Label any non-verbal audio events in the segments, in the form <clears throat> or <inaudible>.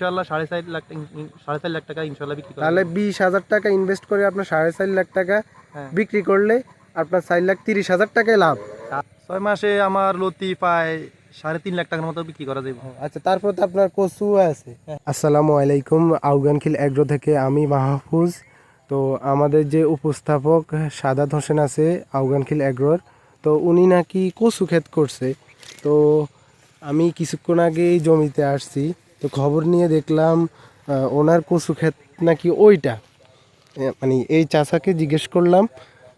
ইনশাল্লাহ সাড়ে চার লাখ সাড়ে চার লাখ টাকা ইনশাল্লাহ বিক্রি তাহলে বিশ হাজার টাকা ইনভেস্ট করে আপনার সাড়ে চার লাখ টাকা হ্যাঁ। বিক্রি করলে আপনার চার লাখ তিরিশ হাজার টাকায় লাভ। ছয় মাসে আমার লতি পায় সাড়ে তিন লাখ টাকার মতো বিক্রি করা যাবে। আচ্ছা তারপর তো আপনার কচু আছে। আসসালামু আলাইকুম আউগানখিল এগ্রো থেকে আমি মাহফুজ। তো আমাদের যে উপস্থাপক সাদাত হোসেন আছে আউগানখিল এগ্রোর তো উনি নাকি কচু ক্ষেত করছে। তো আমি কিছুক্ষণ আগে এই জমিতে আসছি। তো খবর নিয়ে দেখলাম ওনার কচু ক্ষেত নাকি ওইটা। মানে এই চাচাকে জিজ্ঞেস করলাম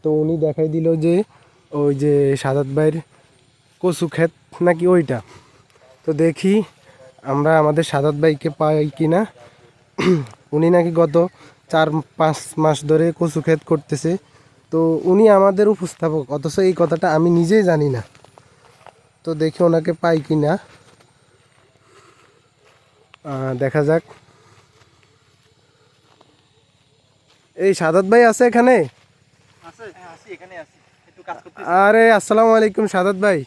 তো উনি দেখাই দিল যে ওই যে সাদাত ভাইয়ের কচু ক্ষেত নাকি ওইটা। তো দেখি আমরা আমাদের সাদাত ভাইকে পাই কি না <clears throat> উনি নাকি গত চার পাঁচ মাস ধরে কচু ক্ষেত করতেছে। তো উনি আমাদের উপস্থাপক অথচ এই কথাটা আমি নিজেই জানি না। তো দেখি ওনাকে পাই কিনা। আহ, দেখা যাক। এই সাদাত ভাই আছে এখানে? আছে। আছি এখানে আছি। একটু কাজ করতে আরে আসসালামু আলাইকুম সাদাত ভাই।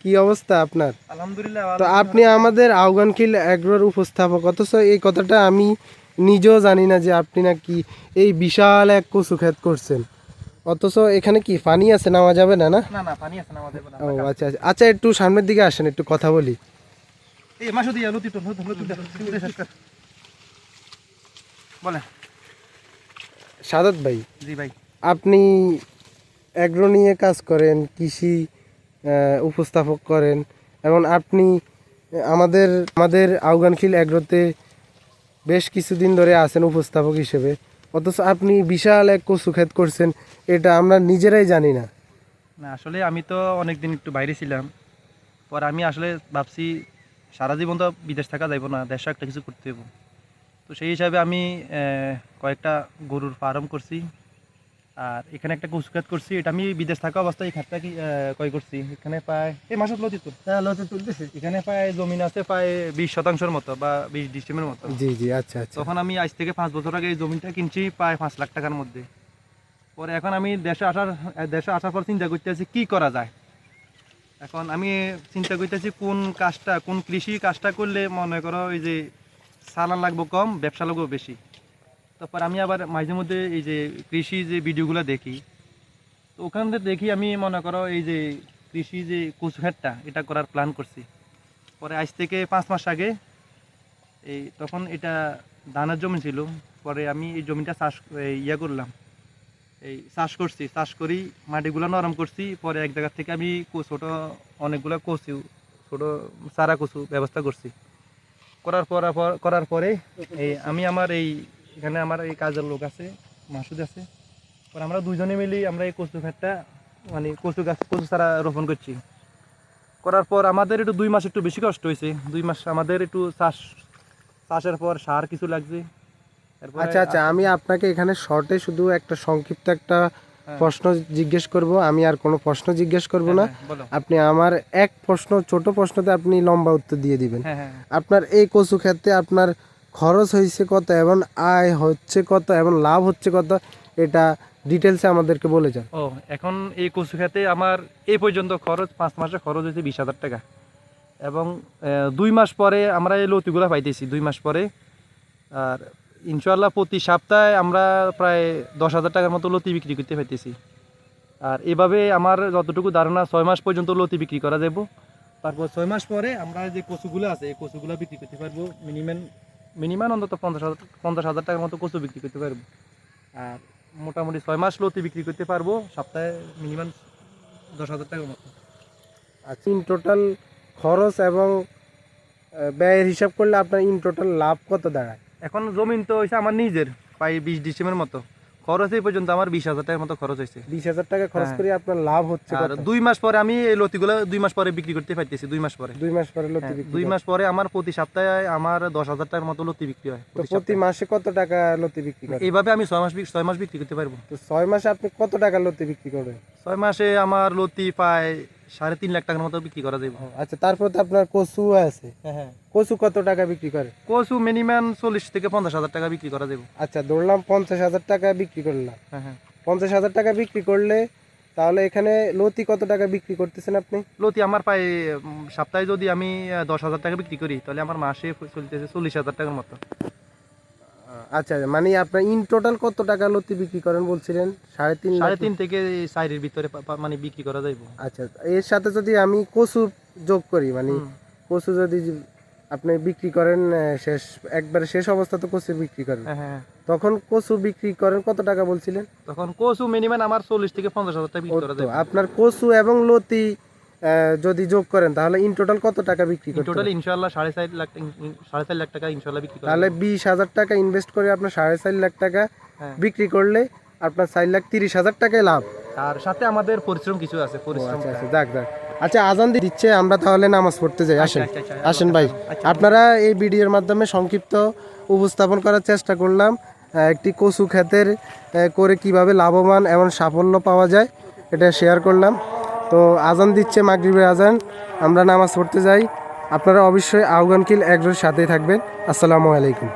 কি অবস্থা আপনার? আলহামদুলিল্লাহ তো আপনি আমাদের আউগানখিল এগ্রোর উপস্থাপক অথচ এই কথাটা আমি নিজেও জানি না যে আপনি নাকি এই বিশাল এক কচু ক্ষেত করছেন। অথচ এখানে কি পানি আছে নামা যাবে না না? পানি আছে না। আমাদের ও আচ্ছা আচ্ছা আচ্ছা একটু সামনের দিকে আসেন একটু কথা বলি। দিয়া লতি লতি বলে সাদত ভাই জি ভাই। আপনি এগ্রো নিয়ে কাজ করেন কৃষি উপস্থাপক করেন এবং আপনি আমাদের আমাদের আউগানখিল এগ্রোতে বেশ কিছুদিন ধরে আছেন উপস্থাপক হিসেবে। অথচ আপনি বিশাল এক কচু ক্ষেত করছেন এটা আমরা নিজেরাই জানি না। না আসলে আমি তো অনেকদিন একটু বাইরে ছিলাম। পর আমি আসলে ভাবছি সারা জীবন তো বিদেশ থাকা যাইব না দেশে একটা কিছু করতে হইব। তো সেই হিসাবে আমি কয়েকটা গরুর ফার্ম করছি। আর এখানে একটা কচু ক্ষেত করছি এটা আমি বিদেশ থাকা অবস্থায় এই ক্ষেতটা কি ক্রয় করছি। এখানে প্রায় এই মাসত লতি তো তুলতেছে। এখানে প্রায় জমিন আছে প্রায় বিশ শতাংশের মতো বা বিশ ডিসেম্বরের মতো। জি জি আচ্ছা আচ্ছা। তখন আমি আজ থেকে পাঁচ বছর আগে এই জমিটা কিনছি প্রায় পাঁচ লাখ টাকার মধ্যে। পরে এখন আমি দেশে আসার দেশে আসার পর চিন্তা করতে আছি কী করা যায়। এখন আমি চিন্তা করতেছি কোন কাজটা, কোন কৃষি কাজটা করলে মনে করো এই যে সালান লাগবো কম, ব্যবসা লাগবো বেশি? তারপর আমি আবার মাঝে মধ্যে এই যে কৃষি যে ভিডিওগুলো দেখি, তো ওখান থেকে দেখি আমি মনে করো এই যে কৃষি যে কচু ক্ষেতটা এটা করার প্ল্যান করছি। পরে আজ থেকে পাঁচ মাস আগে এই তখন এটা ধানের জমি ছিল, পরে আমি এই জমিটা চাষ ইয়ে করলাম। এই চাষ করছি, চাষ করি, মাটিগুলো নরম করছি, পরে এক জায়গা থেকে আমি ছোট অনেকগুলো কচু, ছোট চারা কচু ব্যবস্থা করছি। করার পর করার পরে এই আমি আমার এই এখানে আমার এই কাজের লোক আছে, মাসুদ আছে। পরে আমরা দুজনে মিলি আমরা এই কচু ক্ষেতটা মানে কচু গাছ, কচু চারা রোপণ করছি। করার পর আমাদের একটু দুই মাস একটু বেশি কষ্ট হয়েছে। দুই মাস আমাদের একটু চাষ চাষের পর সার কিছু লাগছে। আচ্ছা আচ্ছা আমি আপনাকে এখানে শর্টে শুধু একটা সংক্ষিপ্ত একটা হ্যাঁ। প্রশ্ন জিজ্ঞেস করব। আমি আর কোনো প্রশ্ন জিজ্ঞেস করব না। হ্যাঁ, আপনি আমার এক প্রশ্ন ছোট প্রশ্নতে আপনি লম্বা উত্তর দিয়ে দিবেন। হ্যাঁ হ্যাঁ। আপনার এই কচু ক্ষেত্রে আপনার খরচ হয়েছে কত এবং আয় হচ্ছে কত এবং লাভ হচ্ছে কত এটা ডিটেলসে আমাদেরকে বলে যান। ও এখন এই কচু খেতে আমার এই পর্যন্ত খরচ পাঁচ মাসে খরচ হয়েছে বিশ হাজার টাকা। এবং দুই মাস পরে আমরা এই লতিগুলো পাইতেছি দুই মাস পরে। আর ইনশাল্লাহ প্রতি সপ্তাহে আমরা প্রায় দশ হাজার টাকার মতো লতি বিক্রি করতে পাইতেছি আর এভাবে আমার যতটুকু ধারণা, ছয় মাস পর্যন্ত লতি বিক্রি করা যাব তারপর ছয় মাস পরে আমরা যে কচুগুলো আছে, এই কচুগুলো বিক্রি করতে পারব মিনিমাম মিনিমাম অন্তত পঞ্চাশ হাজার পঞ্চাশ হাজার টাকার মতো কচু বিক্রি করতে পারব। আর মোটামুটি ছয় মাস লতি বিক্রি করতে পারব, সপ্তাহে মিনিমাম দশ হাজার টাকার মতো। আচ্ছা ইন টোটাল খরচ এবং ব্যয়ের হিসাব করলে আপনার ইন টোটাল লাভ কত দাঁড়ায়? এখন জমিন তো হয়েছে আমার নিজের প্রায় বিশ ডিসেম্বরের মতো। খরচ এই পর্যন্ত আমার বিশ হাজার টাকার মতো খরচ হয়েছে বিশ হাজার টাকা খরচ হ্যাঁ। করে আপনার লাভ হচ্ছে আর দুই মাস পরে আমি এই লতিগুলো দুই মাস পরে বিক্রি করতে পারতেছি দুই মাস পরে। দুই মাস পরে লতি হ্যাঁ, দুই মাস পরে আমার প্রতি সপ্তাহে আমার দশ হাজার টাকার মতো লতি বিক্রি হয় তো প্রতি মাসে কত টাকা লতি বিক্রি করেন? এইভাবে আমি ছয় মাস ছয় মাস বিক্রি করতে পারব। তো ছয় মাসে আপনি কত টাকা লতি বিক্রি করবেন? ছয় মাসে আমার লতি প্রায় সাড়ে তিন লাখ টাকার মতো বিক্রি করা যাবে আচ্ছা তারপর তো আপনার কচু আছে। হ্যাঁ হ্যাঁ। কচু কত টাকা বিক্রি করে? কচু মিনিমাম চল্লিশ থেকে পঞ্চাশ হাজার টাকা বিক্রি করা যাবে আচ্ছা ধরলাম পঞ্চাশ হাজার টাকা বিক্রি করলাম। হ্যাঁ হ্যাঁ। পঞ্চাশ হাজার টাকা বিক্রি করলে তাহলে এখানে লতি কত টাকা বিক্রি করতেছেন আপনি? লতি আমার উম, সপ্তাহে যদি আমি দশ হাজার টাকা বিক্রি করি তাহলে আমার মাসে চলতেছে চল্লিশ হাজার টাকার মতো। আচ্ছা মানে আপনার ইন টোটাল কত টাকা লতি বিক্রি করেন বলছিলেন? সাড়ে তিন সাড়ে? তিন থেকে চারের ভিতরে মানে বিক্রি করা যাইব। আচ্ছা এর সাথে যদি আমি কচু যোগ করি মানে কচু যদি আপনি বিক্রি করেন শেষ একবারে শেষ অবস্থা তো কচু বিক্রি করেন। হ্যাঁ হ্যাঁ। তখন কচু বিক্রি করেন কত টাকা বলছিলেন? তখন কচু মিনিমাম আমার চল্লিশ থেকে পঞ্চাশ হাজার টাকা বিক্রি করা যাবে আপনার কচু এবং লতি যদি যোগ করেন তাহলে ইন টোটাল কত টাকা বিক্রি করতে টোটাল পারেন? ইনশাল্লাহ সাড়ে চার লাখ সাড়ে চার লাখ টাকা ইনশাল্লাহ বিক্রি করা তাহলে। বিশ হাজার টাকা ইনভেস্ট করে আপনার সাড়ে চার লাখ টাকা হ্যাঁ। বিক্রি করলে আপনার চার লাখ তিরিশ হাজার টাকায় লাভ আর সাথে আমাদের পরিশ্রম কিছু আছে পরিশ্রম আচ্ছা আচ্ছা যাক যাক আচ্ছা আজান দিচ্ছে আমরা তাহলে নামাজ পড়তে যাই আসেন আচ্ছা, আচ্ছা, আসেন ভাই। আপনারা এই ভিডিওর মাধ্যমে সংক্ষিপ্ত উপস্থাপন করার চেষ্টা করলাম একটি কচু ক্ষেতের করে কীভাবে লাভবান এবং সাফল্য পাওয়া যায় এটা শেয়ার করলাম তো আজান দিচ্ছে মাগরীবের আজান, আমরা নামাজ পড়তে যাই। আপনারা অবশ্যই আহ্বানকিল একজোর সাথেই থাকবেন। আসসালামু আলাইকুম।